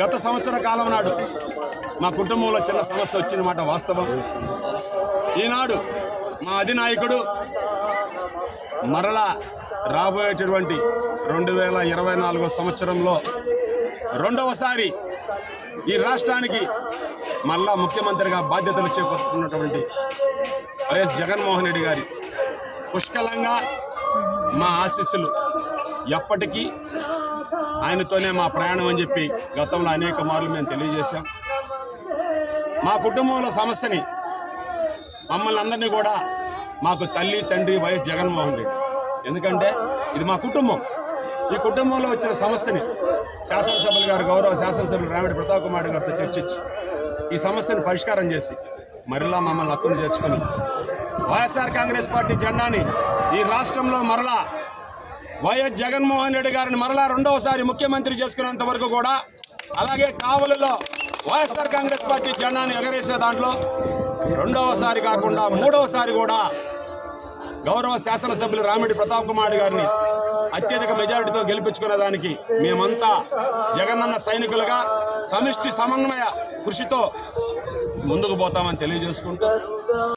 గత సంవత్సర కాలం నాడు మా కుటుంబంలో చిన్న సమస్య వచ్చిందన్నమాట వాస్తవం. ఈనాడు మా అధినాయకుడు మరలా రాబోయేటటువంటి రెండు వేల ఇరవై నాలుగో సంవత్సరంలో రెండవసారి ఈ రాష్ట్రానికి మళ్ళా ముఖ్యమంత్రిగా బాధ్యతలు చేపడుతున్నటువంటి వైఎస్ జగన్మోహన్ రెడ్డి గారి పుష్కలంగా మా ఆశీస్సులు ఎప్పటికీ ఆయనతోనే మా ప్రయాణం అని చెప్పి గతంలో అనేక మార్లు మేము తెలియజేశాం. మా కుటుంబంలో సమస్యని మమ్మల్ని అందరినీ కూడా మాకు తల్లి తండ్రి వైఎస్ జగన్మోహన్ రెడ్డి. ఎందుకంటే ఇది మా కుటుంబం. ఈ కుటుంబంలో వచ్చిన సమస్యని శాసనసభ్యులు గారు గౌరవ శాసనసభ్యులు రామిడి ప్రతాప్ కుమార్ గారితో చర్చించి ఈ సమస్యను పరిష్కారం చేసి మరలా మమ్మల్ని హక్కును చేర్చుకుని వైఎస్ఆర్ కాంగ్రెస్ పార్టీ జెండాని ఈ రాష్ట్రంలో మరలా వైఎస్ జగన్మోహన్ రెడ్డి గారిని మరలా రెండవసారి ముఖ్యమంత్రి చేసుకున్నంత వరకు కూడా అలాగే కావలిలో వైఎస్ఆర్ కాంగ్రెస్ పార్టీ జెండాను ఎగరేసే దాంట్లో రెండవసారి కాకుండా మూడవసారి కూడా గౌరవ శాసనసభ్యులు రామిడి ప్రతాప్ కుమార్ గారిని అత్యధిక మెజారిటీతో గెలిపించుకునే దానికి మేమంతా జగనన్న సైనికులుగా సమిష్టి సమన్వయ కృషితో ముందుకు పోతామని తెలియజేసుకుంటూ